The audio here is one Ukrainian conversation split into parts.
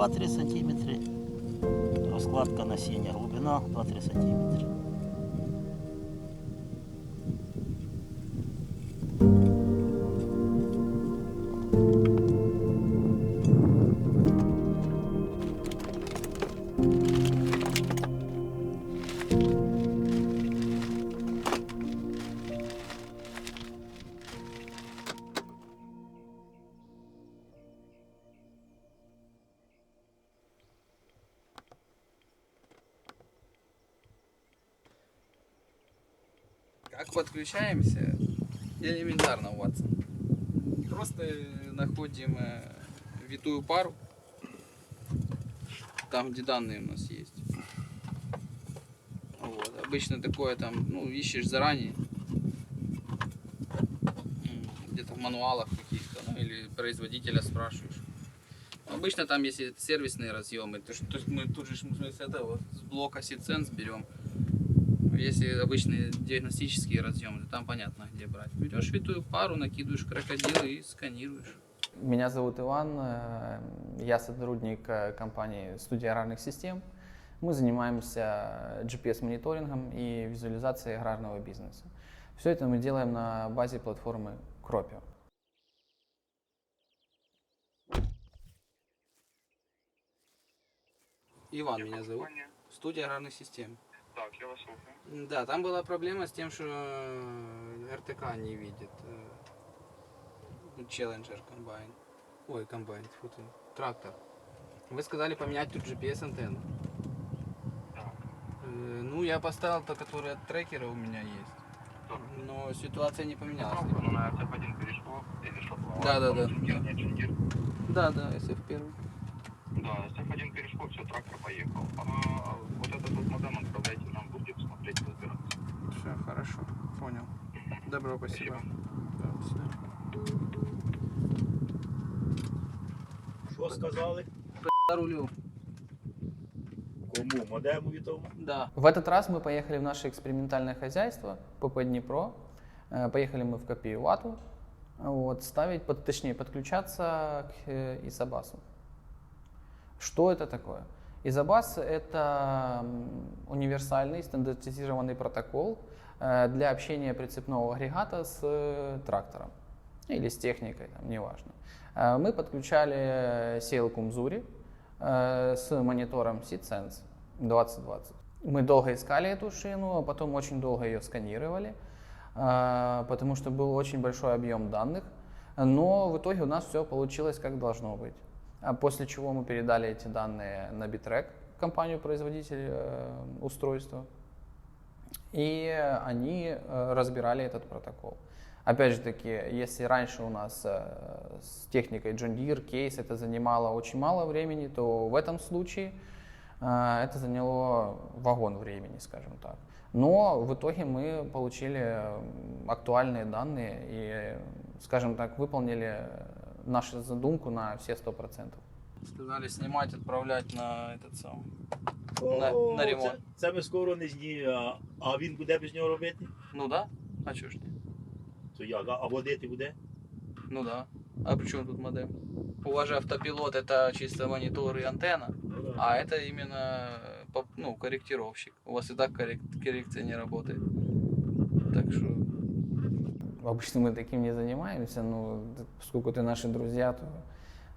2-3 см. Розкладка насіння, глибина 2-3 см. Подключаемся? Элементарно, Ватсон. Просто находим э, витую пару, там, где данные у нас есть. Вот. Обычно такое там, ну, ищешь заранее. Где-то в мануалах каких-то, ну, или производителя спрашиваешь. Обычно там, если сервисные разъемы, то, что мы тут же мы с этого с блока Сиценс берем. Если обычные диагностические разъемы, там понятно, где брать. Берешь витую пару, накидываешь крокодил и сканируешь. Меня зовут Иван, э, я сотрудник э, компании «Студия аграрных систем». Мы занимаемся GPS-мониторингом и визуализацией аграрного бизнеса. Все это мы делаем на базе платформы Cropio. Иван меня зовут. Студия аграрных систем. Так, я вас слухаю. Да, там была проблема с тем, что э, РТК не видит. э, Challenger комбайн. Ой, комбайн, тьфу ты, трактор. Вы сказали поменять тут GPS-антенну. Так. Э, Ну, я поставил то, которое от трекера у меня есть. Но ситуация не поменялась. Ну, на F1 перешло, было? Да, да, да. Да, да, SF первый. Да, с F1 перешло, все, трактор поехал. А вот этот вот модем отправляйте нам, будем смотреть, разбираться. Все, хорошо, понял. Добро, спасибо. Да, до свидания. Що сказали? За рулю. Кому? Модему тому? Да. В этот раз мы поехали в наше экспериментальное хозяйство ПП Днепро. Э, Поехали мы в Копиевату вот, ставить, под, точнее подключаться к э, Исабасу. Что это такое? Изобас – это универсальный стандартизированный протокол э, для общения прицепного агрегата с э, трактором или с техникой, там, неважно. Э, Мы подключали сеялку Мзури с монитором SeedSense 2020. Мы долго искали эту шину, а потом очень долго ее сканировали, потому что был очень большой объем данных. Но в итоге у нас все получилось как должно быть. А После чего мы передали эти данные на Bitrek, компанию-производитель э, устройства, и они э, разбирали этот протокол. Опять же таки, если раньше у нас э, с техникой John Deere кейс это занимало очень мало времени, то в этом случае это заняло вагон времени, скажем так. Но в итоге мы получили актуальные данные и, скажем так, выполнили нашу задумку на все 100%. Сказали снимать, отправлять на этот самый. О, На- на ремонт. Це, це ми скоро не зні. А, а він буде без нього робити? Ну да? А чё ж не? То як? А, а водити буде? Ну да. А при чем тут модем? У вас же автопилот это чисто монитор и антенна, а это именно э, по- ну, корректировщик. У вас и так коррек- коррекция не работает. Так что Обычно мы таким не занимаемся, но т- поскольку ты наши друзья, то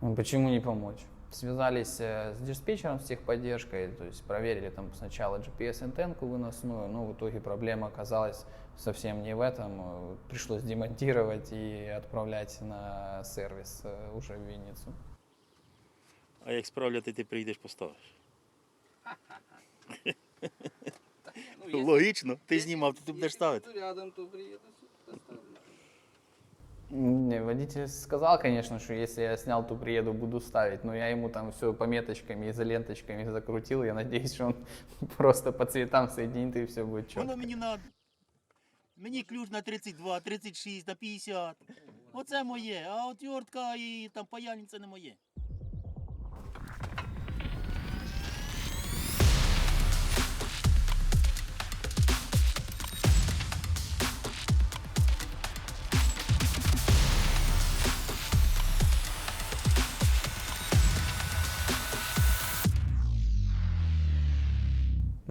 ну, почему не помочь? Связались э, с диспетчером, с техподдержкой, то есть проверили там сначала GPS-антенку выносную, но в итоге проблема оказалась совсем не в этом. э, Пришлось демонтировать и отправлять на сервис э, уже в Винницу. А як справляти, ти прийдеш, поставиш. ну, Логічно, ти знімав, то ти будеш ставити. рядом, то приеду, поставлю. Не, водитель сказал, конечно, что если я снял, то приеду, буду ставить, но я ему там все пометочками, изоленточками закрутил. Я надеюсь, что он просто по цветам соединит и все будет четко. Воно мені надо. Мені ключ на 32, 36, на 50. Оце моє. А от йортка і там паяльник не моє.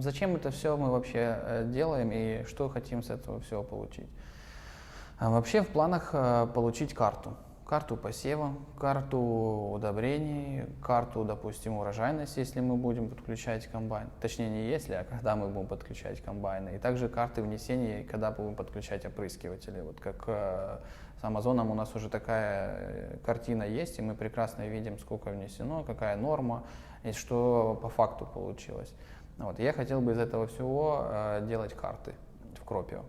Зачем это все мы вообще э, делаем и что хотим с этого всего получить? А Вообще в планах э, получить карту. Карту посева, карту удобрений, карту, допустим, урожайности, если мы будем подключать комбайн. Точнее, не если, а когда мы будем подключать комбайны. И также карты внесения, когда будем подключать опрыскиватели. Вот как э, с Амазоном у нас уже такая картина есть, и мы прекрасно видим, сколько внесено, какая норма, и что по факту получилось. Вот. Я хотел бы из этого всего э, делать карты в Кропио.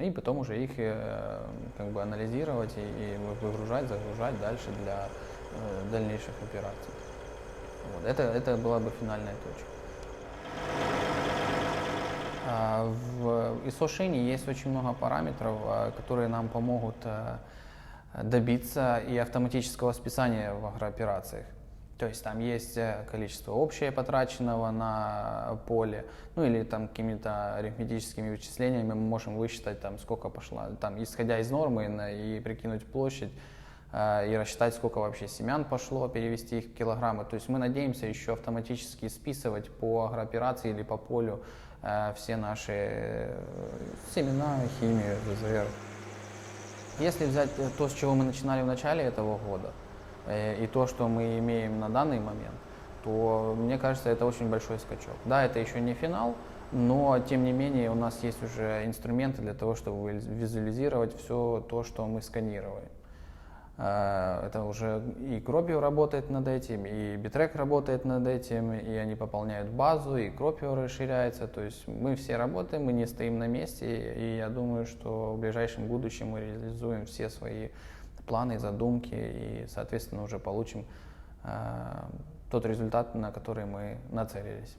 И потом уже их э, как бы анализировать и, и вы- выгружать, загружать дальше для э, дальнейших операций. Вот. Это, это была бы финальная точка. А, В ISO-шине есть очень много параметров, а, которые нам помогут э, добиться и автоматического списания в агрооперациях. То есть там есть э, количество общее потраченного на поле, ну или там какими-то арифметическими вычислениями мы можем высчитать там сколько пошло, там исходя из нормы и прикинуть площадь э, и рассчитать сколько вообще семян пошло, перевести их в килограммы. То есть мы надеемся еще автоматически списывать по агрооперации или по полю э, все наши семена, химию, ВЗР. Если взять то, с чего мы начинали в начале этого года, и то, что мы имеем на данный момент, то мне кажется, это очень большой скачок. Да, это еще не финал, но тем не менее у нас есть уже инструменты для того, чтобы виз- визуализировать все то, что мы сканировали. Э, Это уже и Кропио работает над этим, и Битрек работает над этим, и они пополняют базу, и Кропио расширяется. То есть мы все работаем, мы не стоим на месте, и я думаю, что в ближайшем будущем мы реализуем все свои планы, задумки, и, соответственно, уже получим э, тот результат, на который мы нацелились.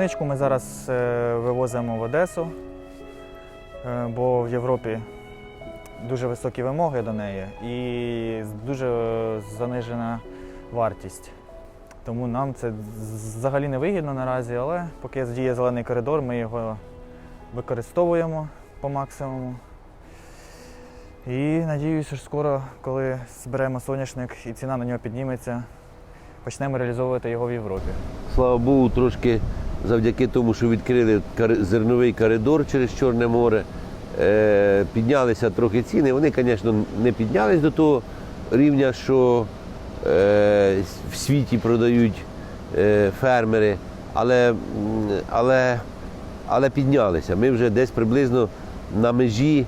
Пшеничку ми зараз е, вивозимо в Одесу, е, бо в Європі дуже високі вимоги до неї і дуже занижена вартість. Тому нам це взагалі не вигідно наразі, але поки діє зелений коридор, ми його використовуємо по максимуму. І надіюся, що скоро, коли зберемо соняшник і ціна на нього підніметься, почнемо реалізовувати його в Європі. Слава Богу, трошки завдяки тому, що відкрили зерновий коридор через Чорне море, е, піднялися трохи ціни. Вони, звісно, не піднялись до того рівня, що е, в світі продають е, фермери, але, але, але піднялися. Ми вже десь приблизно на межі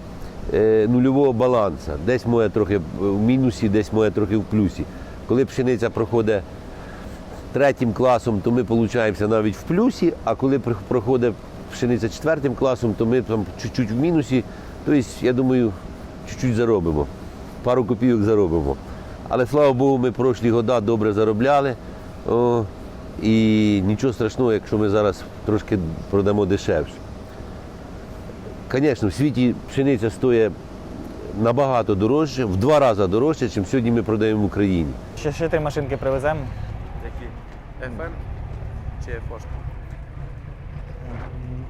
нульового балансу. Десь моє трохи в мінусі, десь моє трохи в плюсі. Коли пшениця проходить третім класом, то ми получаємося навіть в плюсі, а коли проходить пшениця четвертим класом, то ми там чуть-чуть в мінусі. Тобто, я думаю, чуть-чуть заробимо. Пару копійок заробимо. Але слава Богу, ми прошлі года добре заробляли. О, і нічого страшного, якщо ми зараз трошки продамо дешевше. Звісно, в світі пшениця стоїть набагато дорожче, в два рази дорожче, ніж сьогодні ми продаємо в Україні. Ще, три машинки привеземо. FM чи фошка?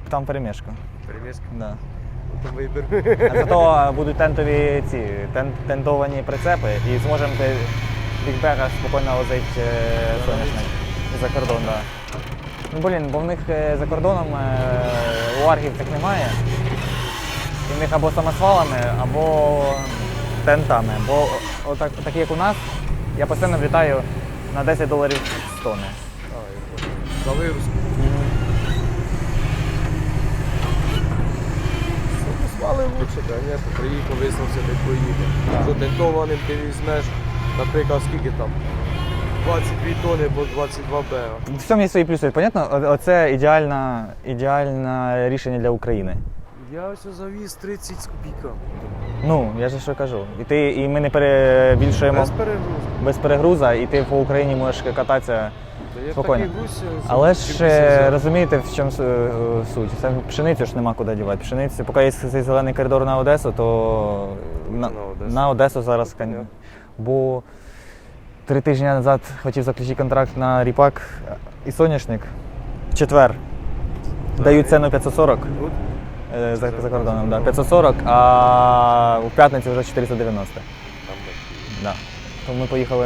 Там перемішка. Переміска? Да. Вибір. А зато будуть тентові ці тен, тентовані прицепи і зможемо ти бікбега спокійно возити е, соняшник за кордон. Да. Ну, блін, бо в них е, за кордоном е, у аргів цих немає. І в них або самосвалами, або тентами. Бо отак, такі як у нас, я постійно влітаю на 10 доларів з тонни. За вигрузку. Свали лучше, звісно, приїхав, виснувся, не поїде. Що тентованим ти візьмеш, наприклад, скільки там? 22 тони або 22 бега. В цьому є свої плюси. Понятно, оце ідеальна, ідеальне рішення для України. Я ось завіз 30 з копійками. Ну, я ж що кажу. І, ти, і ми не перебільшуємо Без перегрузки. без перегруза, і ти по Україні можеш кататися. Спокійно. Але ж е, розумієте, в чому е, суть? Це пшеницю ж нема куди дівати. Пшеницю, поки є цей зелений коридор на Одесу, то на, На Одесу. зараз. Бо три тижні назад хотів заключити контракт на ріпак і соняшник. В четвер. Дають ціну 540 е, за, за кордоном. Да, 540, а у п'ятницю вже 490. Там Да. То ми поїхали,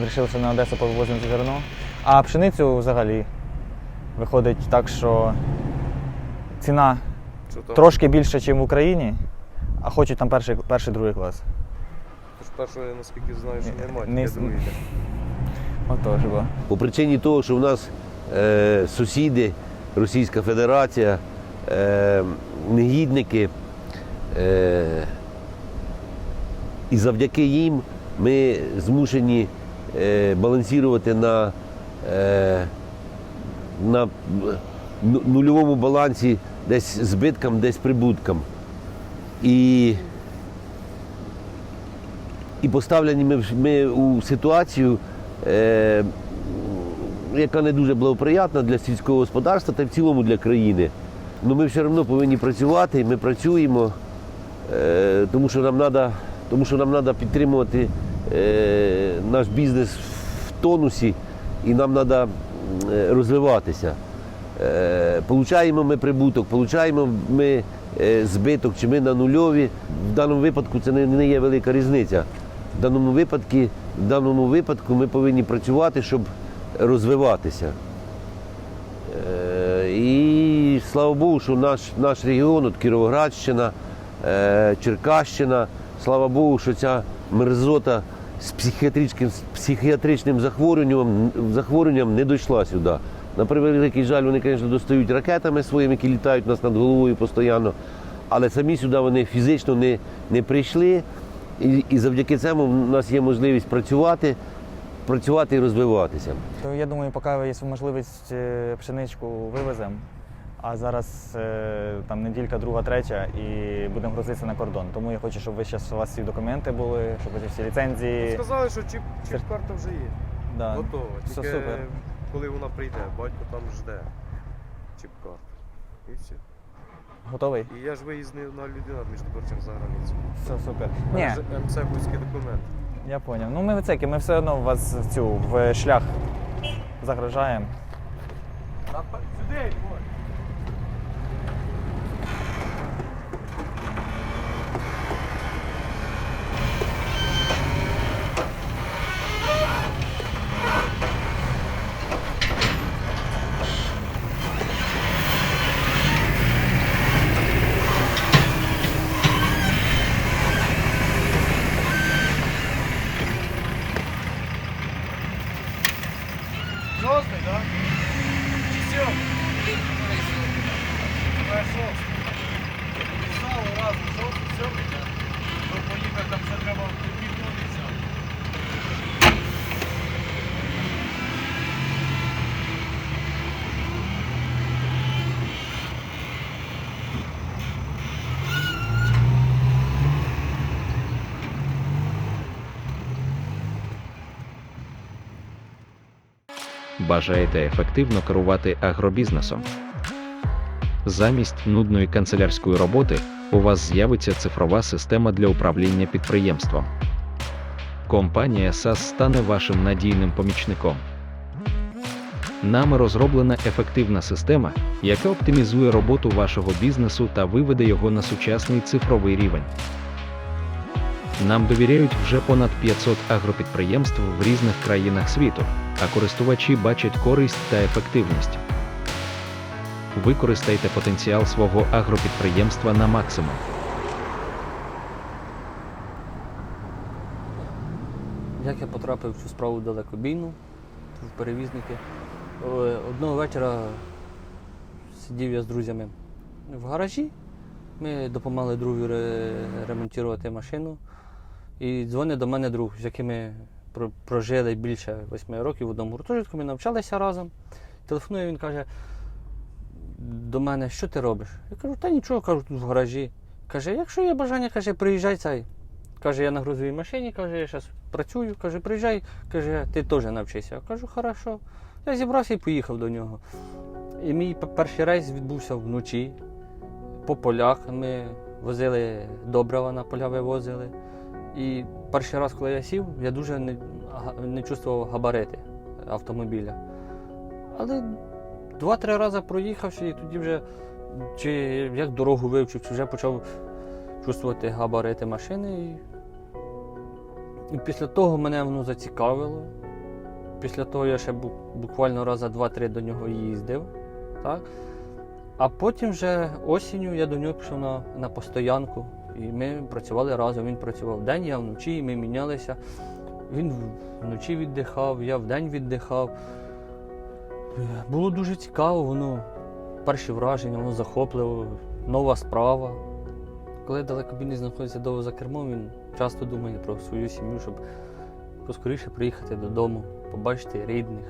вирішили, що на Одесу повозимо зерно. А пшеницю взагалі виходить так, що ціна трошки більше, ніж в Україні, а хочуть там перший, перший другий клас. Тож першого, я наскільки знаю, що немає, Не другий. Отож бо. По причині того, що в нас е, сусіди, Російська Федерація, е, негідники, е, і завдяки їм ми змушені е, балансувати на, на ну- нульовому балансі десь збиткам, десь прибуткам. І і поставлені ми, ми у ситуацію, е, яка не дуже благоприятна для сільського господарства та в цілому для країни. Ну ми все одно повинні працювати, ми працюємо, е, тому що нам треба тому що нам треба підтримувати е, наш бізнес в тонусі і нам треба розвиватися. Е, Получаємо ми прибуток, получаємо ми е, збиток, чи ми на нульові. В даному випадку це не, є велика різниця. В даному випадку, в даному випадку ми повинні працювати, щоб розвиватися. Е, І слава Богу, що наш, наш регіон, от Кіровоградщина, Черкащина, слава Богу, що ця мерзота з психіатричним, з психіатричним захворюванням, захворюванням не дійшла сюди. На превеликий жаль, вони, звісно, достають ракетами своїми, які літають у нас над головою постійно, але самі сюди вони фізично не, не прийшли. І, і завдяки цьому в нас є можливість працювати, працювати і розвиватися. То я думаю, поки є можливість е, пшеничку вивеземо, а зараз е, там неділька, друга, третя, і будемо грузитися на кордон. Тому я хочу, щоб ви зараз у вас всі документи були, щоб ці всі ліцензії. Сказали, що чіп, чіп-карта вже є. Да. Готова. Все Тільки супер. коли вона прийде, батько там жде чіп-карту. І все. Готовий? І я ж виїзний на людина, між прочим, за границю. Все супер. Ні, мене ж МСЕКівський документ. я зрозумів. Ну ми в ми все одно вас в цю в шлях загрожаємо. Сюди, бой! Жовтий, так? Чи сьомий? Хорошо. Знову раз, жовтий, сьомий, так? То поїхав, там ще треба піднутися. Бажаєте ефективно керувати агробізнесом? Замість нудної канцелярської роботи у вас з'явиться цифрова система для управління підприємством. Компанія SAS стане вашим надійним помічником. Нами розроблена ефективна система, яка оптимізує роботу вашого бізнесу та виведе його на сучасний цифровий рівень. Нам довіряють вже понад 500 агропідприємств в різних країнах світу, а користувачі бачать користь та ефективність. Використайте потенціал свого агропідприємства на максимум. Як я потрапив в цю справу далекобійну в перевізники. Одного вечора сидів я з друзями в гаражі. Ми допомагали другу ремонтувати машину. І дзвонить до мене друг, з яким ми про- прожили більше восьми років в одному гуртожитку, ми навчалися разом. Телефонує, він каже до мене, що ти робиш? Я кажу, та нічого, кажу, тут в гаражі. Каже, якщо є бажання, каже, приїжджай цей. Каже, я на грузовій машині, каже, я зараз працюю. Каже, приїжджай, каже, ти теж навчися. Я кажу, хорошо. Я зібрався і поїхав до нього. І мій перший рейс відбувся вночі. По полях ми возили добрива на поля вивозили. І перший раз, коли я сів, я дуже не, не чувствував габарити автомобіля. Але два-три рази проїхавши, і тоді вже чи як дорогу вивчив, чи вже почав чувствувати габарити машини. І, і після того мене воно зацікавило. Після того я ще буквально раза два-три до нього їздив. Так? А потім вже осінню я до нього пішов на, на постоянку. І ми працювали разом. Він працював вдень, я вночі, і ми мінялися. Він вночі віддихав, я вдень віддихав. Було дуже цікаво, воно перші враження, воно захопливо, нова справа. Коли далекобійний знаходиться довго за кермом, він часто думає про свою сім'ю, щоб поскоріше приїхати додому, побачити рідних,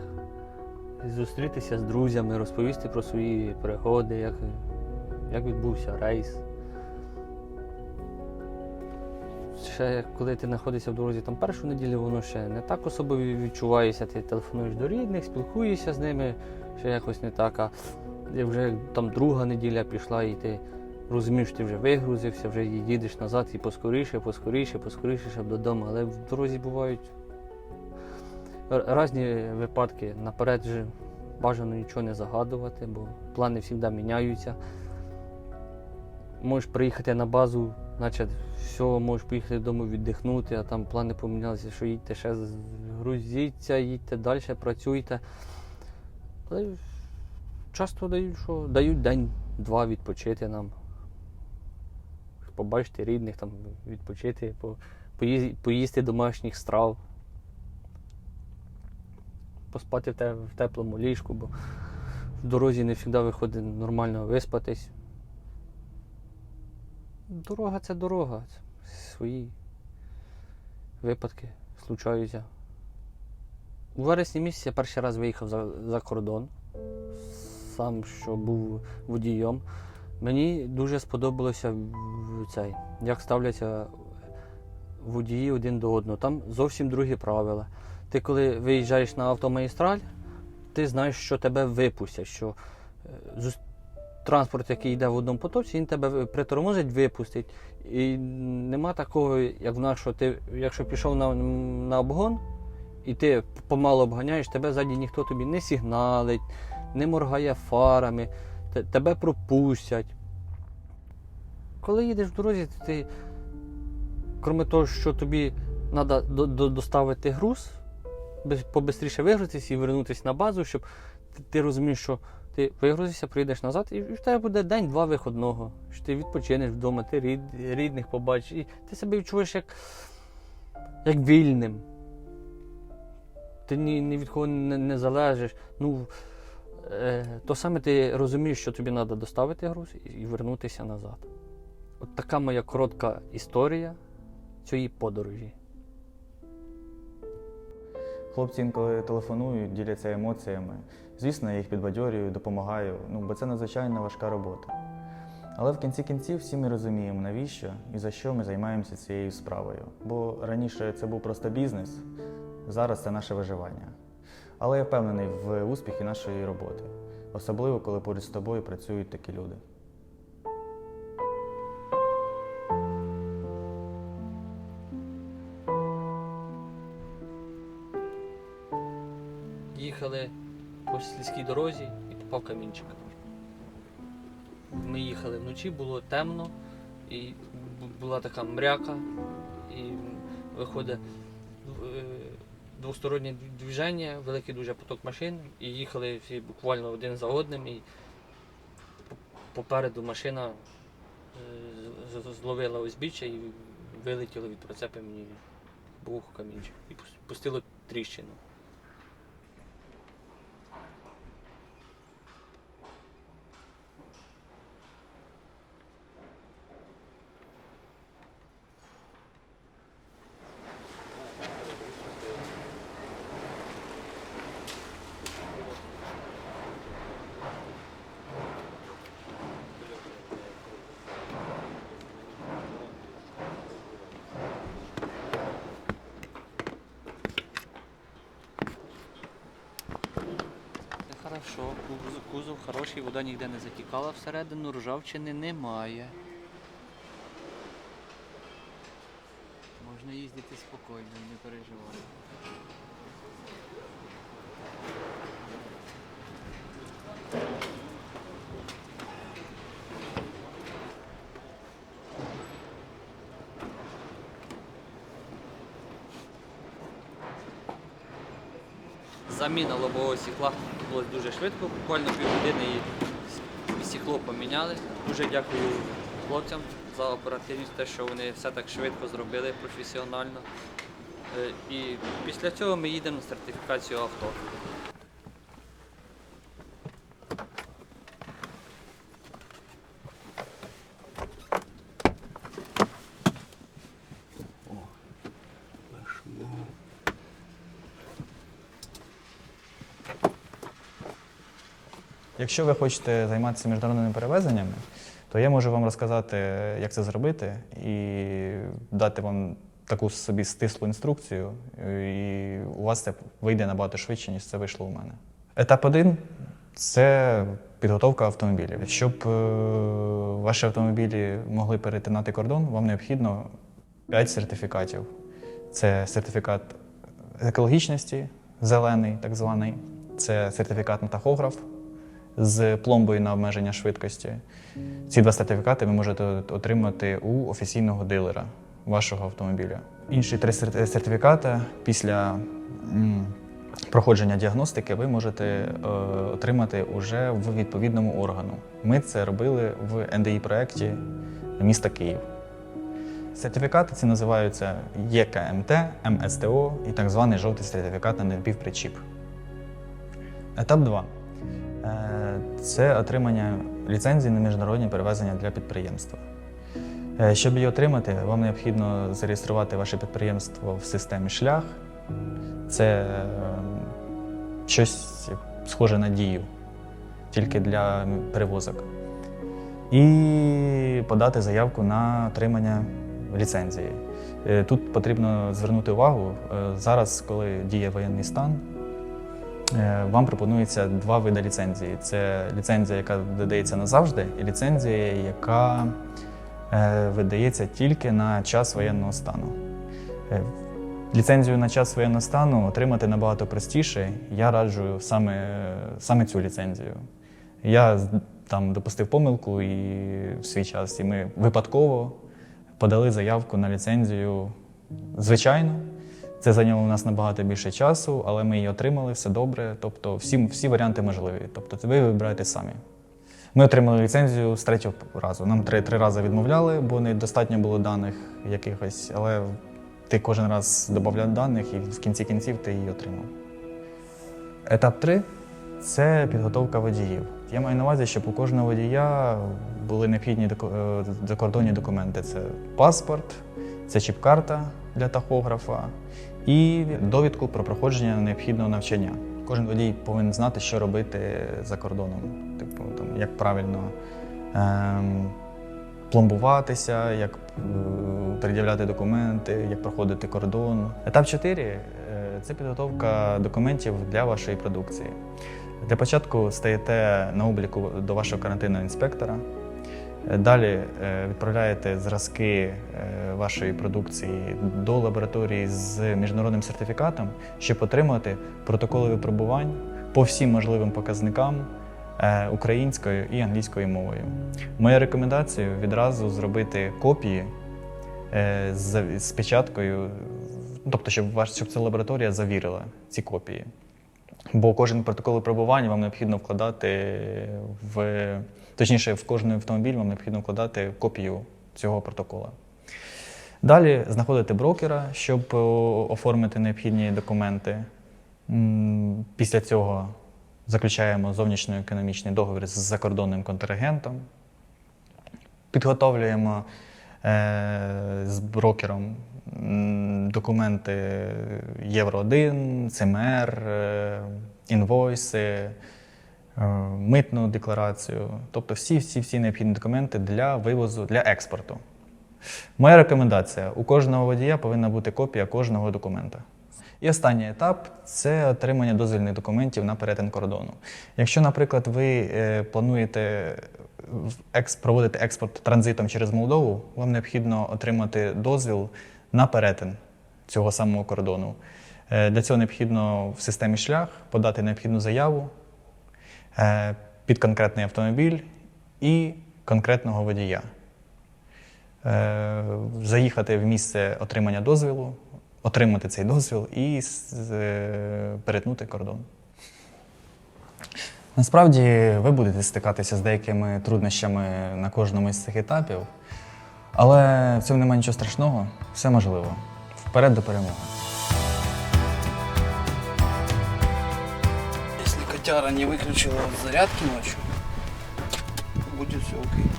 зустрітися з друзями, розповісти про свої пригоди, як, як відбувся рейс. Ще коли ти знаходишся в дорозі там першу неділю, воно ще не так особо відчуваєшся. Ти телефонуєш до рідних, спілкуєшся з ними, ще якось не так. А вже там друга неділя пішла, і ти розумієш, ти вже вигрузився, вже їдеш назад і поскоріше, поскоріше, поскоріше, щоб додому. Але в дорозі бувають різні випадки. Наперед же бажано нічого не загадувати, бо плани завжди міняються. Можеш приїхати на базу, значить, все, можеш поїхати додому віддихнути, а там плани помінялися, що їдьте ще грузіться, їдьте далі, працюйте. Але часто дають, що дають день-два відпочити нам. Побачити рідних, там, відпочити, поїсти домашніх страв. Поспати в теплому ліжку, бо в дорозі не завжди виходить нормально виспатись. Дорога це дорога. Свої випадки случаються. У вересні місяці я перший раз виїхав за, за кордон, сам що був водієм. Мені дуже сподобалося цей, як ставляться водії один до одного. Там зовсім другі правила. Ти коли виїжджаєш на автомагістраль, ти знаєш, що тебе випустять, що е, транспорт, який йде в одному потоці, він тебе притормозить, випустить. І нема такого, як в нас, що ти, якщо пішов на, на обгон, і ти помало обганяєш, тебе ззаді ніхто тобі не сигналить, не моргає фарами, тебе пропустять. Коли їдеш в дорозі, ти, крім того, що тобі треба доставити груз, побистріше вигрузитись і вернутися на базу, щоб ти розумієш, що ти вигрузишся, приїдеш назад, і в тебе буде день-два виходного. Що ти відпочинеш вдома, ти рід, рідних побачиш, і ти себе відчуєш як, як вільним. Ти ні, ні від кого не, не залежиш. Ну, е, то саме ти розумієш, що тобі треба доставити груз і, і вернутися назад. От така моя коротка історія цієї подорожі. Хлопці інколи телефонують, діляться емоціями. Звісно, я їх підбадьорюю, допомагаю, ну, бо це надзвичайно важка робота. Але в кінці кінців всі ми розуміємо, навіщо і за що ми займаємося цією справою. Бо раніше це був просто бізнес, зараз це наше виживання. Але я впевнений в успіхі нашої роботи, особливо коли поруч з тобою працюють такі люди. Їхали по сільській дорозі і попав камінчик. Ми їхали вночі, було темно, і була така мряка, і виходить е, двостороннє движення, великий дуже поток машин, і їхали всі буквально один за одним. І попереду машина е, зловила узбіччя і вилетіло від прицепи мені в вухо камінчик. І пустило тріщину. Хорошо, кузов, хороший, вода ніде не затікала всередину, ржавчини немає. Можна їздити спокійно, не переживай. Заміна лобового стекла була дуже швидко, буквально півгодини і стекло поміняли. Дуже дякую хлопцям за оперативність, те, що вони все так швидко зробили професіонально. Е, І після цього ми їдемо на сертифікацію авто. Якщо ви хочете займатися міжнародними перевезеннями, то я можу вам розказати, як це зробити, і дати вам таку собі стислу інструкцію, і у вас це вийде набагато швидше, ніж це вийшло у мене. Етап один це підготовка автомобілів. Щоб е, ваші автомобілі могли перетинати кордон, вам необхідно 5 сертифікатів. Це сертифікат екологічності, зелений, так званий, це сертифікат на тахограф з пломбою на обмеження швидкості. Ці два сертифікати ви можете отримати у офіційного дилера вашого автомобіля. Інші три сертифікати після проходження діагностики ви можете е, отримати уже в відповідному органу. Ми це робили в НДІ-проєкті міста Київ. Сертифікати ці називаються ЄКМТ, МСТО і так званий жовтий сертифікат на напівпричіп. Етап 2. Це отримання ліцензії на міжнародні перевезення для підприємства. Е, Щоб її отримати, вам необхідно зареєструвати ваше підприємство в системі шлях. Це е, щось схоже на дію, тільки для перевозок. І подати заявку на отримання ліцензії. Е, Тут потрібно звернути увагу, е, зараз, коли діє воєнний стан, Е, Вам пропонується два види ліцензії: це ліцензія, яка видається назавжди, і ліцензія, яка е, видається тільки на час воєнного стану. Е, Ліцензію на час воєнного стану отримати набагато простіше. Я раджу саме, саме цю ліцензію. Я там допустив помилку і в свій час, і ми випадково подали заявку на ліцензію звичайно. Це зайняло у нас набагато більше часу, але ми її отримали, все добре. Тобто всі, всі варіанти можливі. Тобто ви вибираєте самі. Ми отримали ліцензію з третього разу. Нам три, три рази відмовляли, бо недостатньо було даних якихось, але ти кожен раз додавав даних і в кінці кінців ти її отримав. Етап 3 це підготовка водіїв. Я маю на увазі, щоб у кожного водія були необхідні е, закордонні документи. Це паспорт, це чіп-карта для тахографа і довідку про проходження необхідного навчання. Кожен водій повинен знати, що робити за кордоном, типу, там, як правильно ем, пломбуватися, як е, пред'являти документи, як проходити кордон. Етап 4 е, це підготовка документів для вашої продукції. Для початку стаєте на обліку до вашого карантинного інспектора. Далі е, відправляєте зразки е, вашої продукції до лабораторії з міжнародним сертифікатом, щоб отримати протоколи випробувань по всім можливим показникам е, українською і англійською мовою. Моя рекомендація відразу зробити копії з, печаткою, тобто, щоб, щоб ця лабораторія завірила ці копії. Бо кожен протокол перебування вам необхідно вкладати в точніше, в кожний автомобіль вам необхідно вкладати копію цього протокола. Далі знаходите брокера, щоб оформити необхідні документи. Після цього заключаємо зовнішньоекономічний договір з закордонним контрагентом, підготовлюємо е, з брокером документи Євро 1, ЦМР, е, інвойси, е, митну декларацію, тобто всі, всі, всі необхідні документи для вивозу, для експорту. Моя рекомендація: у кожного водія повинна бути копія кожного документа. І останній етап це отримання дозвільних документів на перетин кордону. Якщо, наприклад, ви е, плануєте проводити експорт транзитом через Молдову, вам необхідно отримати дозвіл на перетин цього самого кордону. Е, Для цього необхідно в системі шлях подати необхідну заяву е, під конкретний автомобіль і конкретного водія. Е, Заїхати в місце отримання дозвілу, отримати цей дозвіл і е, перетнути кордон. Насправді ви будете стикатися з деякими труднощами на кожному із цих етапів, але в цьому немає нічого страшного, все можливо. Вперед до перемоги. Котяра не выключила зарядки ночью, будет все окей.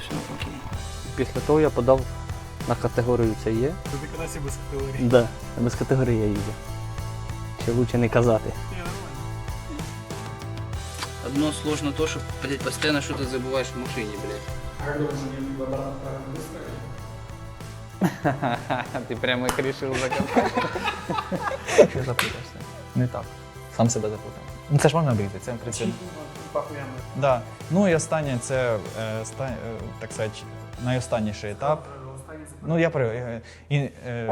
Все окей. Після того я подав на категорію це є. Ти краще без категорії. Да, без категорії я їду. Ще лучше не казати. Одно сложно то, что, блядь, постоянно что-то забываешь в машине, блядь. Ти прямо їх вирішив закопати. Що запутався? Не так. Сам себе запутав. Ну це ж можна обійти, це принципі. Да. Ну і останнє це е, ста- е, так сказати, найостанніший етап. Ну, я при е, і, е,